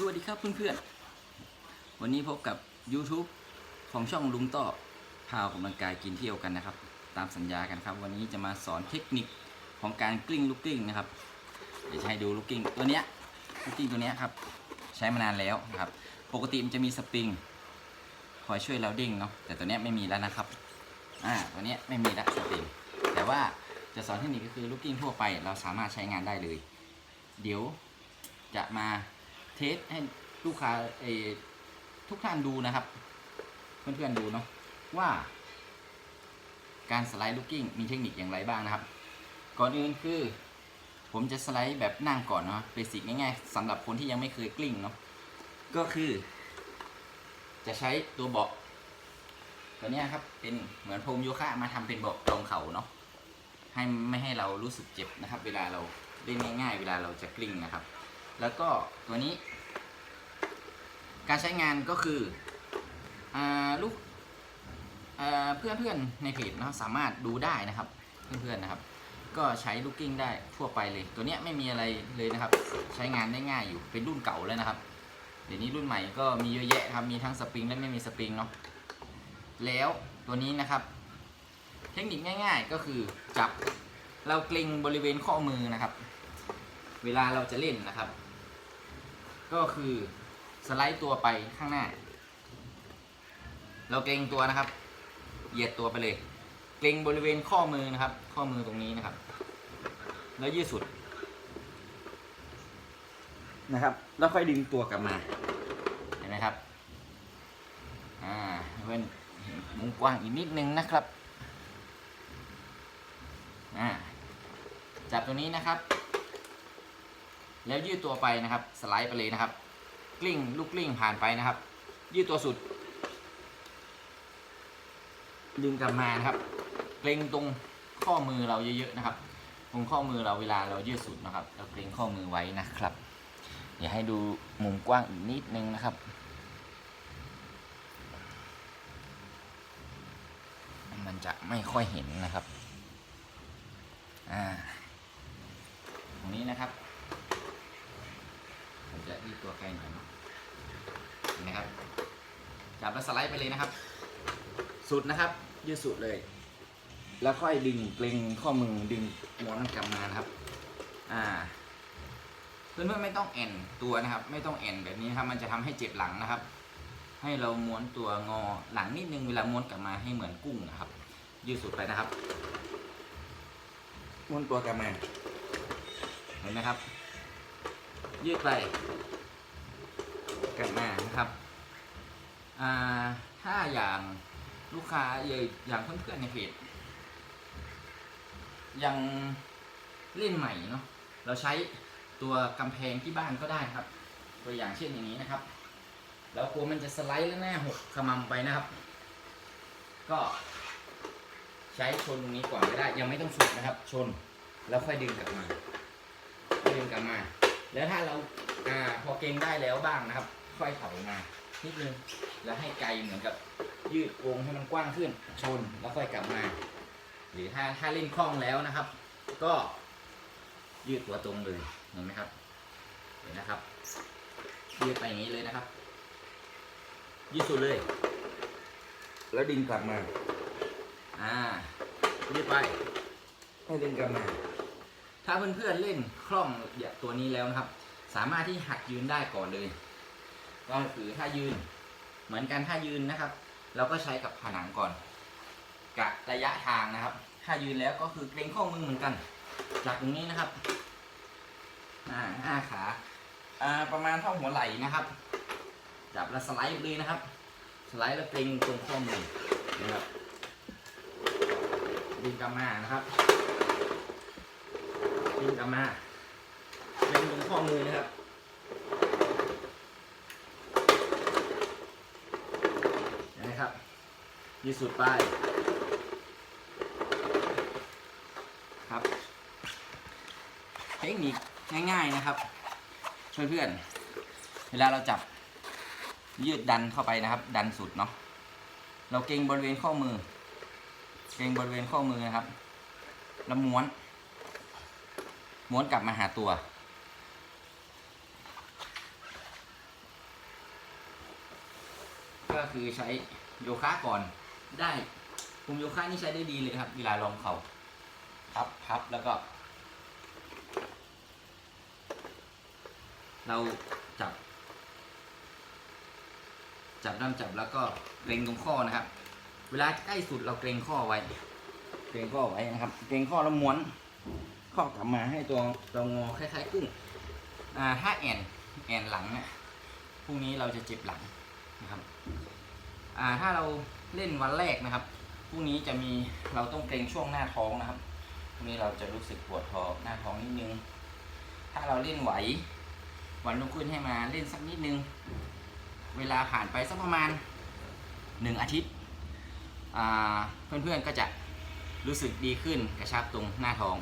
สวัสดีครับเพื่อนๆ วันนี้พบกับ YouTube ของช่องลุงต่อพาออกกำลังกายกินเที่ยวกันนะครับ ตามสัญญากันครับ วันนี้จะมาสอนเทคนิคของการกลิ้งลูกกลิ้งนะครับ เดี๋ยวจะให้ดูลูกกลิ้งตัวเนี้ยลูกกลิ้งตัวเนี้ยครับ ใช้มานานแล้วนะครับ ปกติมันจะมีสปริงคอยช่วยเราเด้งเนาะ แต่ตัวเนี้ยไม่มีแล้วนะครับ อ่า ตัวเนี้ยไม่มีและสปริง แต่ว่าจะสอนเทคนิคก็คือลูกกลิ้งทั่วไป เราสามารถใช้งานได้เลย เดี๋ยวจะมา เทสให้ลูกค้าเอทุกท่านดูนะครับ เพื่อนๆดูเนาะว่า การสไลด์ลูกกิ้งมีเทคนิคอย่างไรบ้างนะครับ ก่อนอื่นคือ ผมจะสไลด์แบบนั่งก่อนเนาะเบสิกง่ายๆสำหรับคนที่ยังไม่เคยกลิ้งเนาะก็คือ จะใช้ตัวเบาะตัวนี้ครับเป็นเหมือนพรมโยคะมาทำเป็นเบาะรองเข่าเนาะให้ไม่ให้เรารู้สึกเจ็บนะครับ เวลาเราเล่นง่าย ๆ เวลาเราจะกลิ้งนะครับ แล้วก็ตัวนี้ การใช้งานก็คืออลูกเพื่อนเพื่อนๆในเพจนะครับสามารถดูได้นะครับ เพื่อนๆนะครับ ก็ใช้ลูกกิ้งได้ทั่วไปเลย ตัวเนี้ยไม่มีอะไรเลยนะครับ ใช้งานได้ง่ายอยู่เป็นรุ่นเก่าแล้วนะครับ เดี๋ยวนี้รุ่นใหม่ก็มีเยอะแยะครับมีทั้งสปริงและไม่มีสปริงเนาะแล้วตัวนี้นะครับ เทคนิคง่าย ๆ ก็คือจับเราเกรงบริเวณข้อมือนะครับ เวลาเราจะเล่นนะครับ ก็คือสไลด์ตัวไปข้างหน้า เราเกรงตัวนะครับ เหยียดตัวไปเลย เกรงบริเวณข้อมือนะครับ ข้อมือตรงนี้นะครับ แล้วยืดสุด นะครับ แล้วค่อยดึงตัวกลับมา เห็นไหมครับ อ่าเว้นเห็นมุมกว้างอีกนิดนึงนะครับ อ่าจับตัวนี้นะครับ แล้วยืดตัวไปนะครับ สไลด์ไปเลยนะครับ กลิ้งลูกกลิ้งผ่านไปนะครับ ยืดตัวสุด ดึงกลับมานะครับเกรงตรงข้อมือเราเยอะๆนะครับตรงข้อมือเราเวลาเรายืดสุดนะครับ เราเกรงข้อมือไว้นะครับเดี๋ยวให้ดูมุมกว้างอีกนิดนึงนะครับมันจะไม่ค่อยเห็นนะครับ อ่า ตรงนี้นะครับ ตัวไกลหน่อยเนะนไหมครับ จับแล้วสไลด์ไปเลยนะครับ สุดนะครับ ยืดสุดเลย แล้วค่อยดึงเกรงข้อมือดึงม้วนกลับมานะครับ อ่าเพื่อนๆไม่ต้องแอนตัวนะครับ ไม่ต้องแอนแบบนี้ครับ มันจะทำให้เจ็บหลังนะครับ ให้เราม้วนตัวงอหลังนิดนึงเวลาม้วนกลับมาให้เหมือนกุ้งนะครับ ยืดสุดไปนะครับ ม้วนตัวกลับมาเห็นไหมครับ ยืดไป กลับมานะครับถ้าอย่างลูกค้าอย่างเพื่อนๆในเพจยังเล่นใหม่เนาะเราใช้ตัวกำแพงที่บ้านก็ได้ครับ ตัวอย่างเช่นอย่างนี้นะครับ แล้วกลัวมันจะสไลด์แล้วหน้าหกขมำไปนะครับ ก็ใช้ชนตรงนี้ก่อนก็ได้ ยังไม่ต้องสุดนะครับ ชนแล้วค่อยดึงกลับมาดึงกลับมา แล้วถ้าเราอ่าพอเกรงได้แล้วบ้างนะครับ ค่อยถอยมานิดนึงแล้วให้ไกลเหมือนกับยืดวงให้มันกว้างขึ้น ชนแล้วค่อยกลับมา หรือถ้าถ้าเล่นคล่องแล้วนะครับ ก็ยืดตัวตรงเลยเห็นไหมครับเห็นนะครับ ยืดไปอย่างนี้เลยนะครับ ยืดสุดเลย แล้วดึงกลับมา อ่า ยืดไป ให้ดึงกลับมา ถ้าเพื่อนๆเล่นคล่องอย่างตัวนี้แล้วนะครับ สามารถที่หัดยืนได้ก่อนเลย ก็คือถ้ายืน เหมือนกันถ้ายืนนะครับ เราก็ใช้กับผนังก่อนกะระยะทางนะครับ ถ้ายืนแล้วก็คือเกรงข้อมือเหมือนกัน จากตรงนี้นะครับ อ่าห้าขาอ่าประมาณเท่าหัวไหล่นะครับ จับแล้วสไลด์เลยนะครับ สไลด์แล้วเกรงตรงข้อมือนะครับดึงกลับมานะครับดึงกลับมาเล็งตรงข้อมือนะครับ เห็นไหมครับ ยืดสุดไปครับ เทคนิคง่าย ๆนะครับเพื่อนๆเวลาเราจับยืดดันเข้าไปนะครับ ดันสุดเนาะเราเกรงบริเวณข้อมือ เกรงบริเวณข้อมือนะครับแล้วม้วน ม้วนกลับมาหาตัว ก็คือใช้โยคะก่อน ได้กลุ่มโยคะนี่ใช้ได้ดีเลยครับ เวลาลองเขาพับพับแล้วก็ เราจับ จับด้ามจับแล้วก็เกรงตรงข้อนะครับ เวลาใกล้สุดเราเกรงข้อไว้ เกรงข้อไว้นะครับ เกรงข้อแล้วม้วน ข้อกลับมาให้ตัวตัวงอคล้ายๆกุ้งอ่าถ้าแอนแอนหลังเนี่ยพรุ่งนี้เราจะเจ็บหลังนะครับ อ่าถ้าเรา เล่นวันแรกนะครับพรุ่งนี้จะมีเราต้องเกรงช่วงหน้าท้องนะครับพรุ่งนี้เราจะรู้สึกปวดท้องหน้าท้องนิดนึง ถ้าเราเล่นไหว วันรุ่งขึ้นให้มาเล่นสักนิดนึง เวลาผ่านไปสักประมาณหนึ่งอาทิตย์เพื่อนๆก็จะรู้สึกดีขึ้นกระชับตรงหน้าท้อง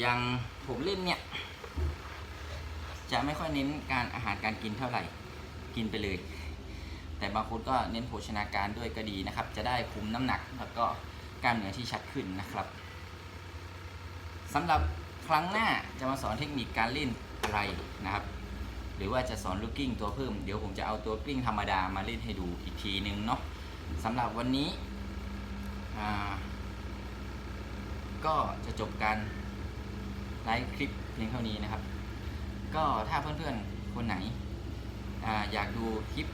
อย่างผมเล่นเนี่ย จะไม่ค่อยเน้นการอาหารการกินเท่าไหร่กินไปเลย แต่บางคนก็เน้นโภชนาการด้วยก็ดีนะครับ จะได้คุมน้ำหนักแล้วก็กล้ามเนื้อที่ชัดขึ้นนะครับสำหรับครั้งหน้าจะมาสอนเทคนิคการเล่นอะไรนะครับ หรือว่าจะสอนลูกกิ้งตัวเพิ่ม เดี๋ยวผมจะเอาตัวกลิ้งธรรมดามาเล่นให้ดูอีกทีนึงเนาะสำหรับวันนี้ก็จะจบการไลฟ์คลิปเพียงเท่านี้นะครับ ก็ถ้าเพื่อนๆคนไหนออยากดูคลิป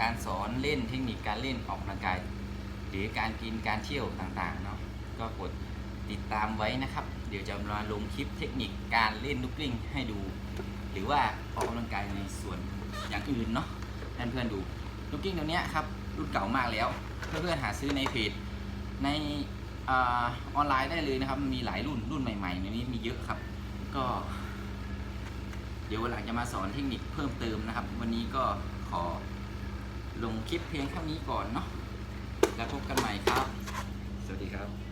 การสอนเล่นเทคนิคการเล่นออกกำลังกาย หรือการกินการเที่ยวต่างๆเนาะก็กดติดตามไว้นะครับ เดี๋ยวจะมาลงคลิปเทคนิคการเล่นลูกกลิ้งให้ดู หรือว่าออกกำลังกายในส่วนอย่างอื่นเนาะให้เพื่อนๆดูลูกกิ้งตัวเนี้ยครับรุ่นเก่ามากแล้ว เพื่อนๆหาซื้อในเพจในออนไลน์ได้เลยนะครับ มีหลายรุ่นรุ่นใหม่ๆในนี้มีเยอะครับ ก็ เดี๋ยววันหลังจะมาสอนเทคนิคเพิ่มเติมนะครับ วันนี้ก็ขอ ลงคลิปเพียงเท่านี้ก่อนเนาะแล้วพบกันใหม่ครับ สวัสดีครับ